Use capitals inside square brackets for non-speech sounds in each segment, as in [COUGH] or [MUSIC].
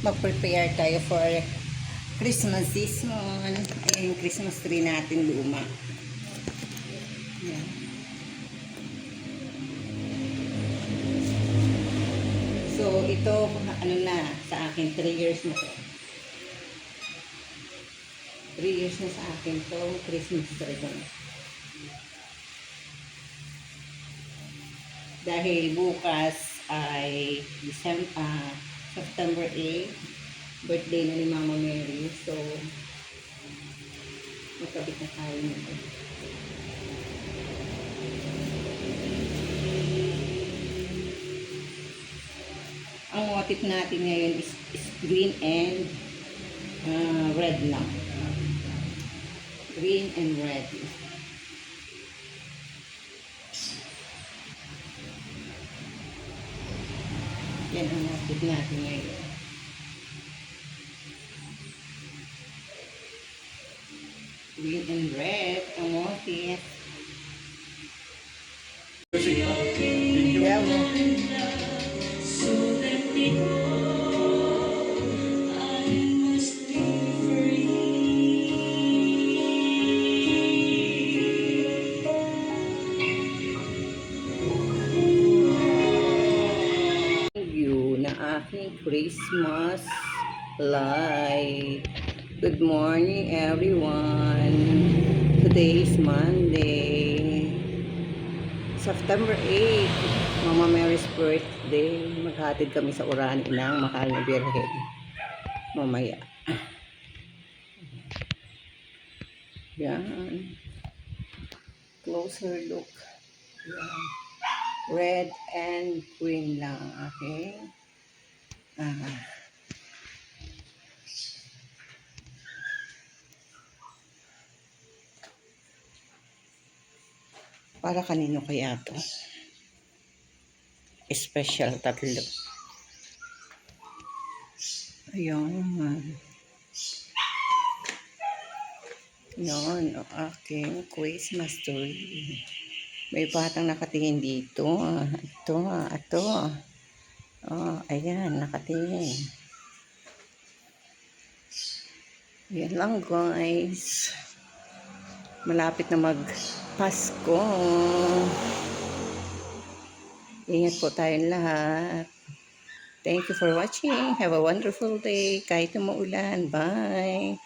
mag-prepare tayo for Christmas season. Ayan yung Christmas tree natin luma. Ayan. So, ito, ano na, sa akin, 3 years na to. 3 years na sa akin to, Christmas tree ko. Dahil bukas ay December, ah, September 8, birthday na ni Mama Mary. So, magkabit na tayo nito. Ang motif natin ngayon is, is green and ah, red lang. Green and red. Yan ang motif natin ngayon. Green and red ang Christmas light. Good morning everyone. Today is Monday. September 8, Mama Mary's birthday. Maghatid kami sa Uran ng Mahal na Birhen. Mamaya. Yan. Closer look. Yan red and green lang okay ah. para kanino kaya to special tatlo ayun yun ang aking Christmas tree may batang nakatingin dito. Ah, Ito, ah, ito. Oh, ayan, nakatingin. Yan lang, guys. Malapit na mag-Pasko. Ingat po tayong lahat. Thank you for watching. Have a wonderful day. Kahit umuulan. Bye.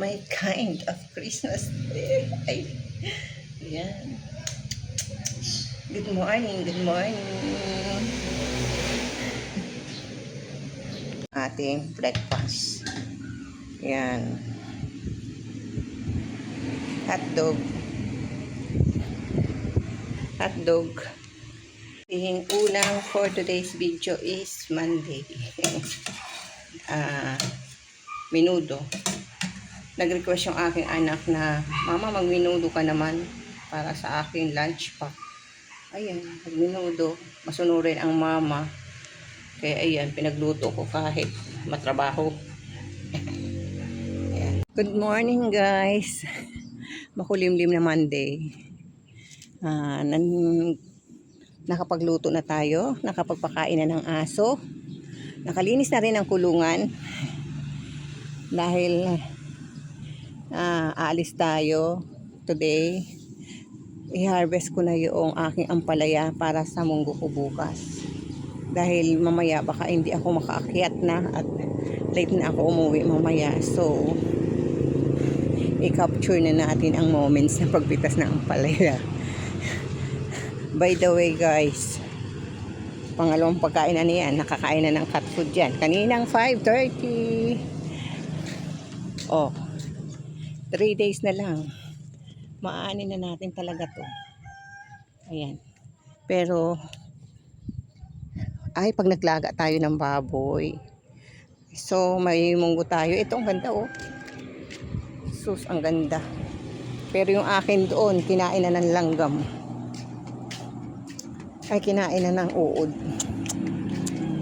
My kind of Christmas day. Ay. Good morning, good morning. Ating breakfast. Yan. Hotdog. Hotdog. Yung unang for today's video is Monday. [LAUGHS] Ah, minudo. Nag-request yung aking anak na, Mama, mag-minudo ka naman para sa aking lunch pack. Ayan, nagminudo. Masunurin ang mama. Kaya ayan, pinagluto ko kahit matrabaho. ayan. Good morning guys. [LAUGHS] Makulimlim na Monday. Ah, nan nakapagluto na tayo. Nakapagpakain na ng aso. Nakalinis na rin ang kulungan. [LAUGHS] Dahil ah, aalis tayo today i-harvest ko na yung aking ampalaya para sa munggo ko bukas. Dahil mamaya baka hindi ako makaakyat na at late na ako umuwi mamaya. So, i-capture na natin ang moments na pagpitas ng ampalaya. By the way guys, pangalawang pagkain na niyan, nakakain na ng cat food dyan. Kaninang 5.30. Oh, 3 days na lang maaani na natin talaga to. Ayan. Pero, ay, pag naglaga tayo ng baboy. So, may munggo tayo. Ito, ang ganda, oh. Sus, ang ganda. Pero yung akin doon, kinain na ng langgam. Ay, kinain na ng uod.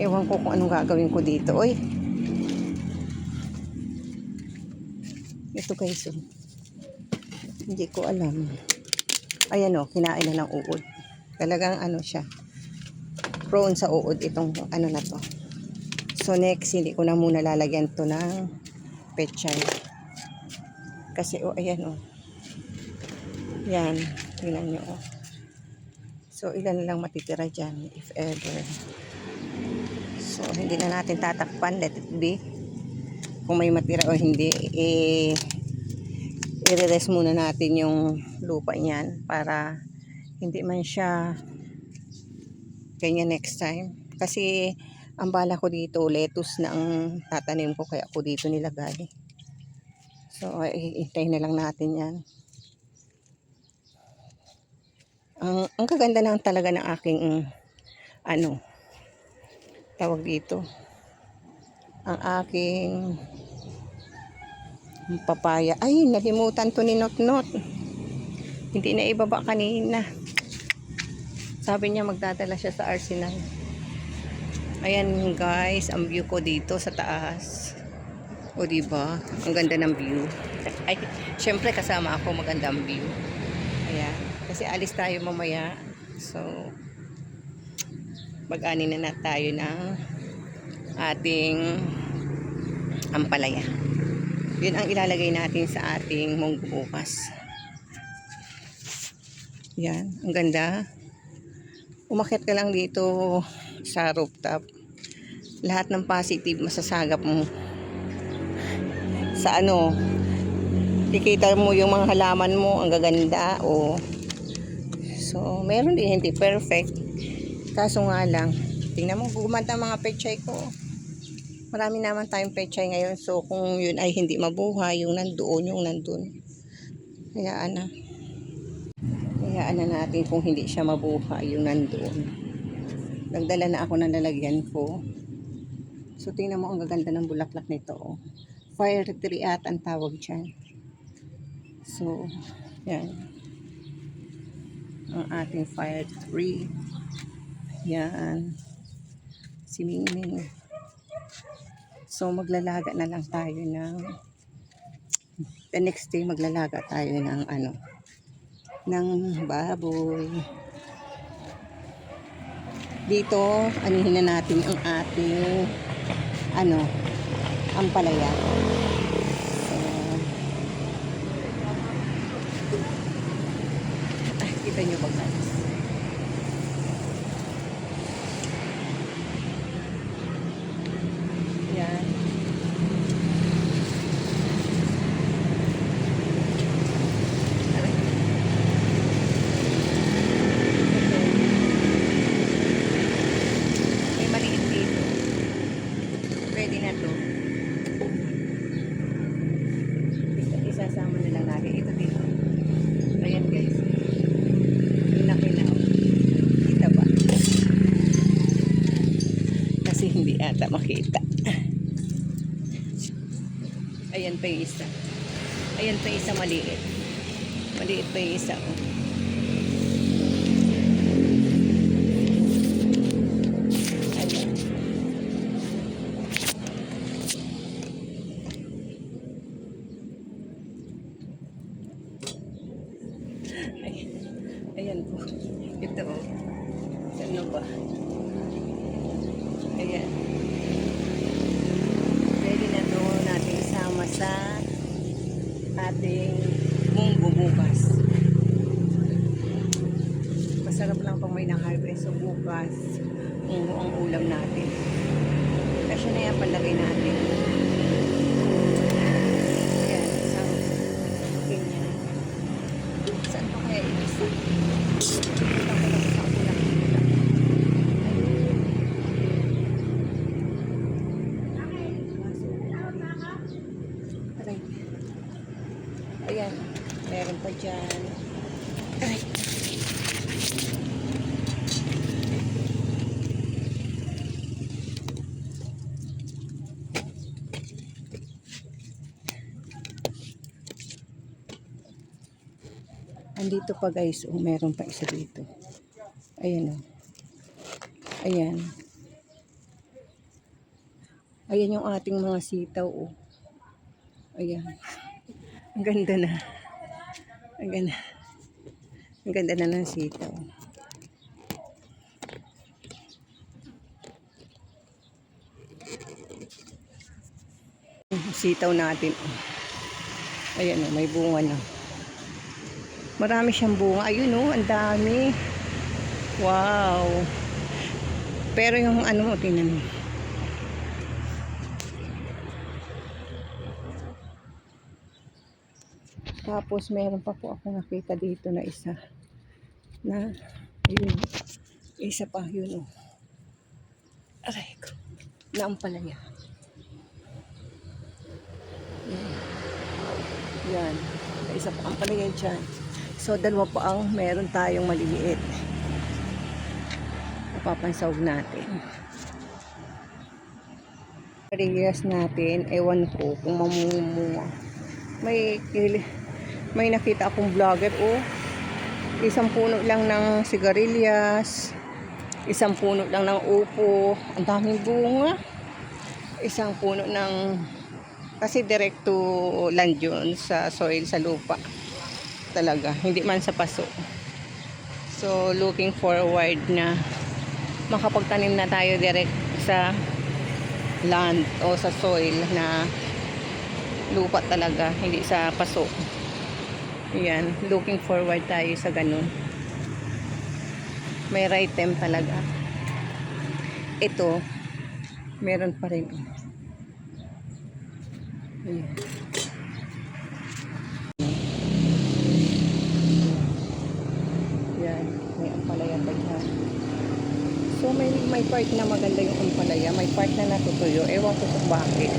Ewan ko kung anong gagawin ko dito. Oy. Ito guys, oh. Hindi ko alam. Ayan o, kinain na ng uod. Talagang ano siya. Prone sa uod itong ano na to. So next, hindi ko na muna lalagyan to ng pechay. Kasi, oh, ayan, oh. Yan, tingnan nyo, oh. So, ilan lang matitira dyan, if ever. So, hindi na natin tatakpan, let it be. Kung may matira o hindi, eh, i-rest muna natin yung lupa niyan para hindi man siya ganyan next time. Kasi, ang bala ko dito, lettuce na ang tatanim ko, kaya ako dito nilagay. So, iintay na lang natin yan. Ang, ang kaganda lang talaga ng aking, ano, tawag dito, ang aking papaya. Ay, nalimutan to ni Not Not. Hindi na ibaba kanina. Sabi niya magdadala siya sa Arsenal. Ayan guys, ang view ko dito sa taas. O di ba? Ang ganda ng view. Ay, syempre kasama ako maganda ang view. Ayan. Kasi alis tayo mamaya. So, mag-ani na na tayo ng ating ampalaya. Yun ang ilalagay natin sa ating munggo bukas. Yan, ang ganda. Umakyat ka lang dito sa rooftop. Lahat ng positive masasagap mo. Sa ano, kikita mo yung mga halaman mo, ang gaganda. O, so, meron din hindi perfect. Kaso nga lang, tingnan mo, gumanda mga pechay ko. Marami naman tayong pechay ngayon. So, kung yun ay hindi mabuhay, yung nandoon, yung nandun. Hayaan na. Hayaan na natin kung hindi siya mabuhay, yung nandoon. Nagdala na ako ng lalagyan ko. So, tingnan mo ang gaganda ng bulaklak nito. Oh. Fire tree at ang tawag dyan. So, yan. Ang ating fire tree. Yan. Si Mingming. So, maglalaga na lang tayo ng the next day maglalaga tayo ng ano ng baboy. Dito, anihin na natin ang ating ano, ampalaya. So, ay, kita nyo ba guys? Yan. Aray. May maliit dito. Pwede na to. Isa, isasama na lang natin. Ito dito. Ayan guys. Yung laki na. oh. Kita ba? Kasi hindi ata makita. Ayan pa yung isa. Ayan pa yung isa maliit. Maliit pa yung isa. Oh. Ayan. Ayan. Ayan po. Ito oh. Ano ba? Ayan. Pwede na ito natin isama sa ating munggo bukas. Masarap lang pang may na-harvest. So bukas, munggo ang ulam natin. Kasi na yan, palagay natin. Ayan, isang ganyan. Saan pa kaya isa? Kita ko lang sa ulam. Aray. Ayan, meron pa dyan. Aray. Andito pa guys, oh, meron pa isa dito. Ayan oh. Ayan. Ayan yung ating mga sitaw oh. Ayan. Ang ganda na. Ang ganda. Ang ganda na ng sitaw. sitaw natin. Ayan o, may bunga na. Marami siyang bunga. Ayun o, ang dami. Wow. Pero yung ano mo, tingnan mo. Tapos meron pa po ako nakita dito na isa. Na, yun. Isa pa, yun o. Aray ko. Na ang palaya. Yan. Yan. Isa pa ang palaya dyan. So, dalawa pa ang meron tayong maliliit. Napapansawag natin. Parehas natin, ewan ko kung mamumunga. May, may nakita akong vlogger, oh. Isang puno lang ng sigarilyas. Isang puno lang ng upo. Ang daming bunga. Isang puno ng... Kasi direct to land yun sa soil, sa lupa. Talaga. Hindi man sa paso. So, looking forward na makapagtanim na tayo direct sa land o sa soil na lupa talaga, hindi sa paso. Yan, looking forward tayo sa ganun. May right time talaga. Ito, meron pa rin. Ayan. Yan, may ampalaya pa dyan. So may, may part na maganda yung ampalaya, may part na natutuyo. Ewan ko kung bakit.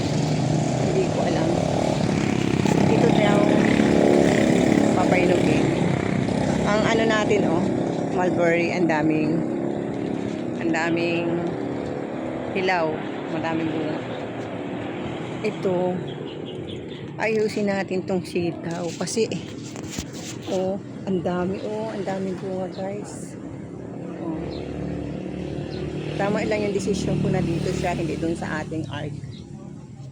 Hindi ko alam. Dito daw papainugin. Ang ano natin oh, mulberry, ang daming ang daming hilaw, madaming bunga. Ito, ayusin natin tong sitaw kasi oh, ang dami oh, ang daming bunga guys. Tama lang yung decision ko na dito siya, hindi doon sa ating art.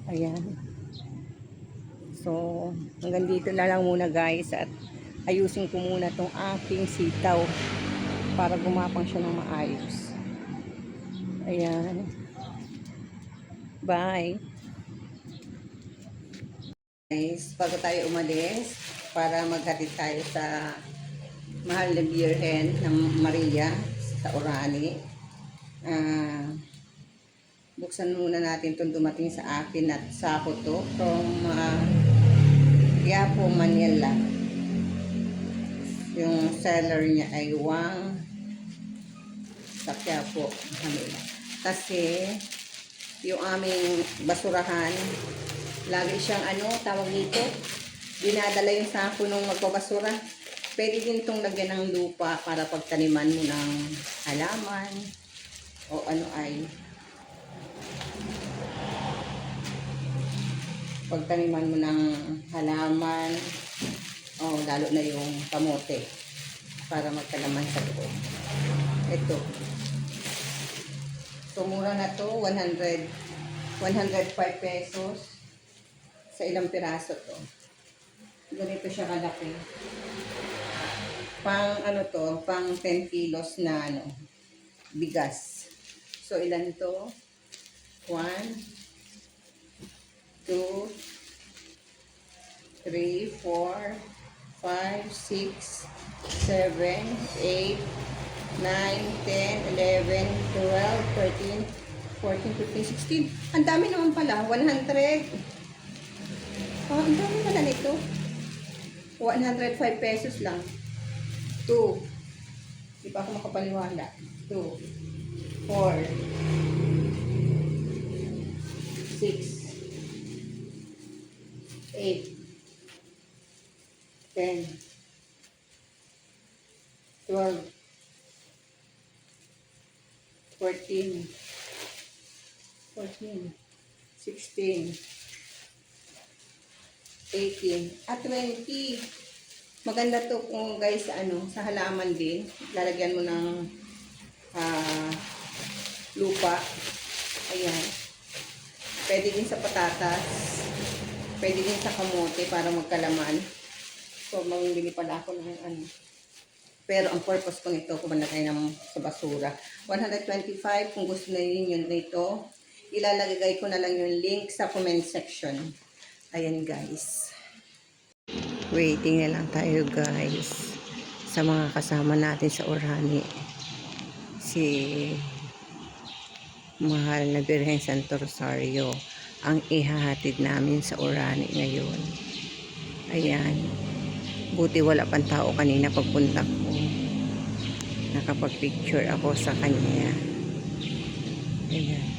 Ayan. So, hanggang dito na lang muna guys at ayusin ko muna tong aking sitaw para gumapang siya ng maayos. Ayan. Bye. Guys, bago tayo umalis, para maghatid tayo sa mahal na Birhen ng Maria sa Orani. Ah, buksan muna natin itong dumating sa akin at sako to from uh, Quiapo, Manila. Yung seller niya ay Wang sa Quiapo, Manila. Kasi yung aming basurahan, lagi siyang ano, tawag dito, dinadala yung sako nung magbabasura. Pwede din itong lagyan ng lupa para pagtaniman mo ng halaman o ano ay pagtaniman mo ng halaman o lalo na yung kamote para magkalaman sa loob. Ito. So, na to, 100, 105 pesos sa ilang piraso to. Ganito siya kalaki. Pang ano to, pang 10 kilos na ano, bigas. So, ilan to? 1, 2, 3, 4, 5, 6, 7, 8, 9, 10, 11, 12, 13, 14, 15, 16. Ang dami naman pala. 100. Oh, ang dami pala nito. 105 pesos lang. 2. Di pa ako makapaniwala. 2. 4. 6. 8, 10, 12, 14, 14, 16, 18, at 20. Maganda to kung guys, ano, sa halaman din. Lalagyan mo ng ah, lupa. Ayan. Pwede din sa patatas. Pwede din sa kamote para magkalaman. So, mamimili pala ako ng ano. Pero ang purpose ko nito, kumalakay ng sa basura. 125, kung gusto na yun yun nito, ilalagay ko na lang yung link sa comment section. Ayan guys. Waiting na lang tayo guys. Sa mga kasama natin sa Orani. Si Mahal na Birhen Santo Rosario ang ihahatid namin sa Orani ngayon. Ayan. Buti wala pang tao kanina pagpunta ko. Nakapag-picture ako sa kanya. Ayan.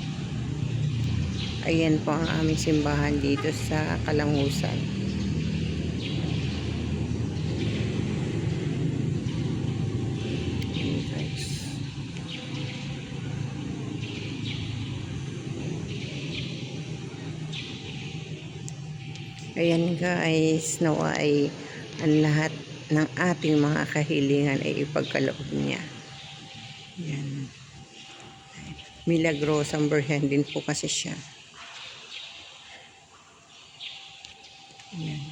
Ayan po ang aming simbahan dito sa Kalangusan. Ayan guys, nawa ay ang lahat ng ating mga kahilingan ay ipagkaloob niya. Ayan. Milagrosang Birhen din po kasi siya. Ayan.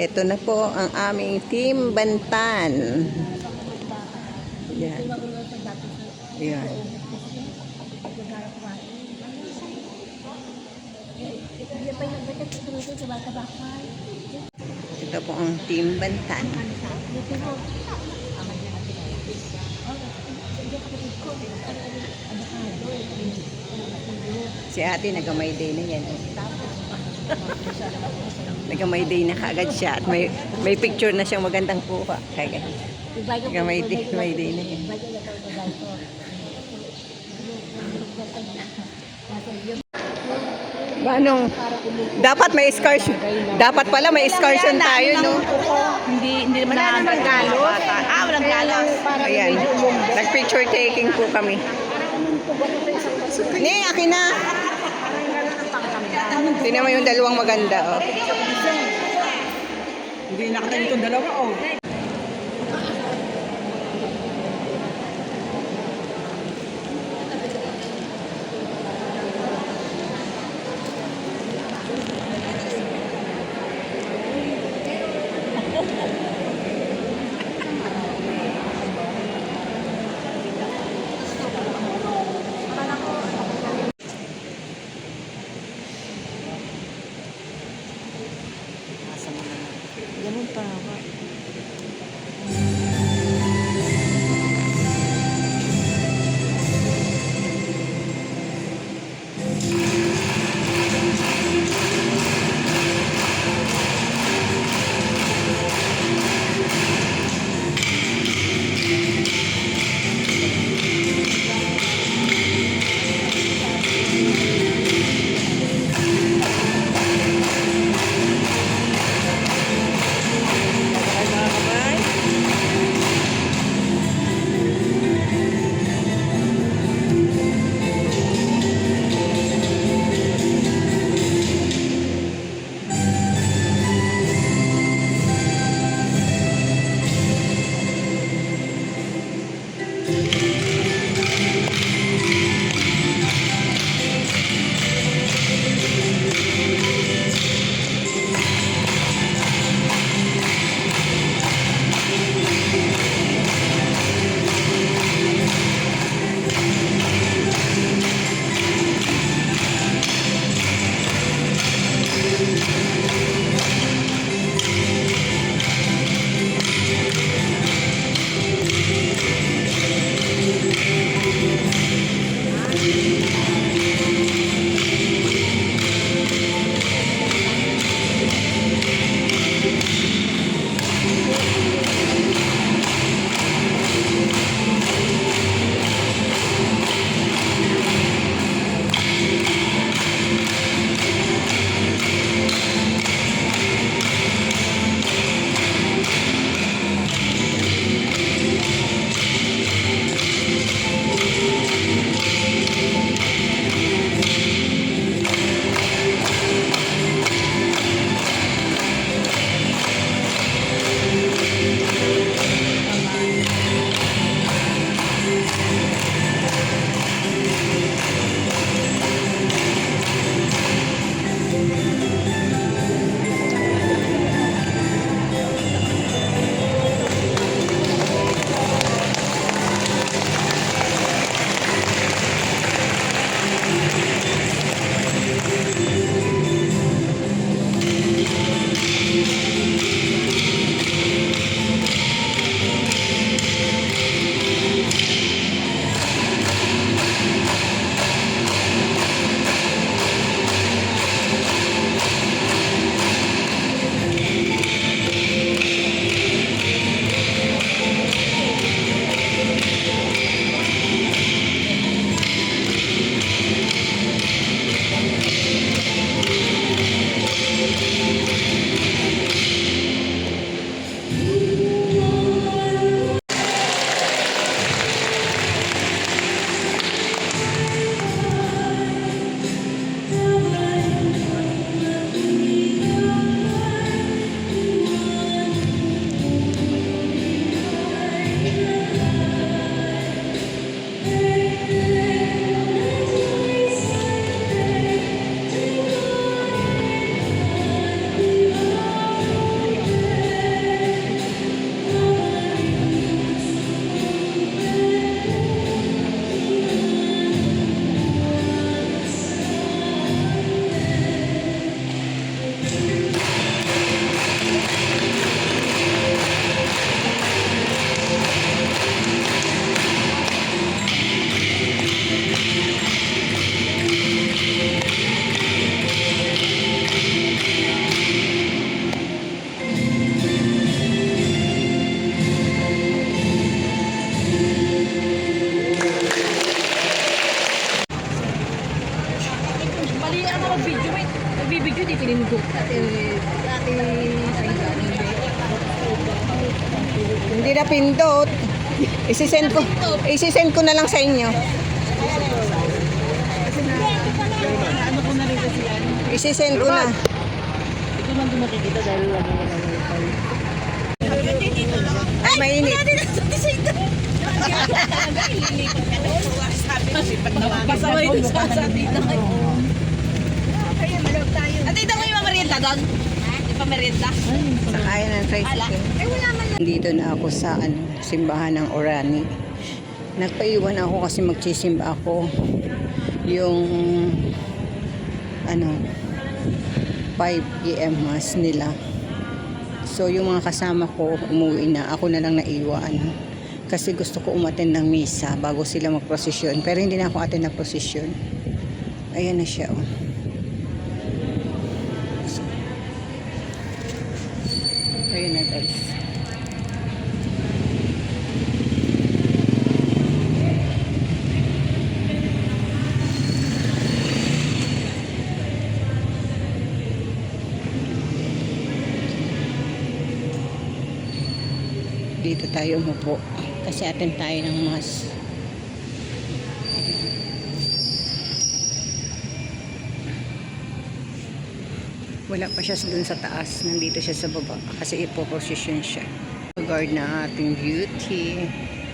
Ito na po ang aming team Bantan. Ayan. Ayan. Ito po ang team Bantan. Si ate nagamay day na yan. nagamay day na kagad siya at may, may picture na siyang magandang kuha. Kaya nagamay day, may day na yan. Manong, dapat may excursion. Dapat pala may excursion tayo, no? Hindi, hindi naman nakakagalo. Ah, walang galas. Ayan, nag-picture taking po kami. Ni, akin na. Tingnan mo yung dalawang maganda, oh. Hindi nakatayo itong dalawa, oh. nagbibideo dito din ko at dati ano, hindi na pindot. Isisend ko. Isisend ko na lang sa inyo. Ano ko na rin kasi yan. Isisend ko na. Ito lang dumakikita dahil lagi na lang Ay, mainit. Ay, mainit. Pasaway din sa atin sa dito. At ito mo yung merienda doon? Di pa merienda? Sa kaya ng tricycle. Dito na ako sa ano, simbahan ng Orani. Nagpaiwan ako kasi magsisimba ako. Yung ano 5 p.m. mass nila. So yung mga kasama ko umuwi na. Ako na lang naiwan. Kasi gusto ko umaten ng misa bago sila magprosesyon. Pero hindi na ako aten ng prosesyon. Ayan na siya. Oh. Ayun na guys. Dito tayo umupo. Kasi atin tayo ng mas. Wala pa siya dun sa taas. Nandito siya sa baba. Kasi ipoposisyon siya. Guard na ating beauty.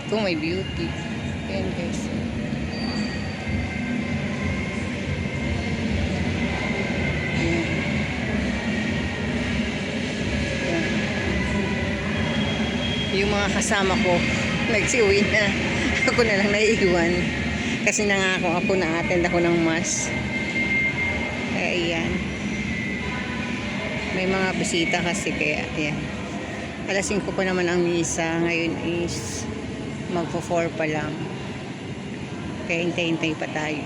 Kung may beauty. Ayan guys. Yung mga kasama ko, nagsiuwi na. Ako na lang naiiwan. Kasi nangako ako na attend ako ng. Kaya ayan. May mga bisita kasi kaya ayan. Alas 5 pa naman ang misa. Ngayon is magpo 4 pa lang. Kaya hintay-hintay pa tayo.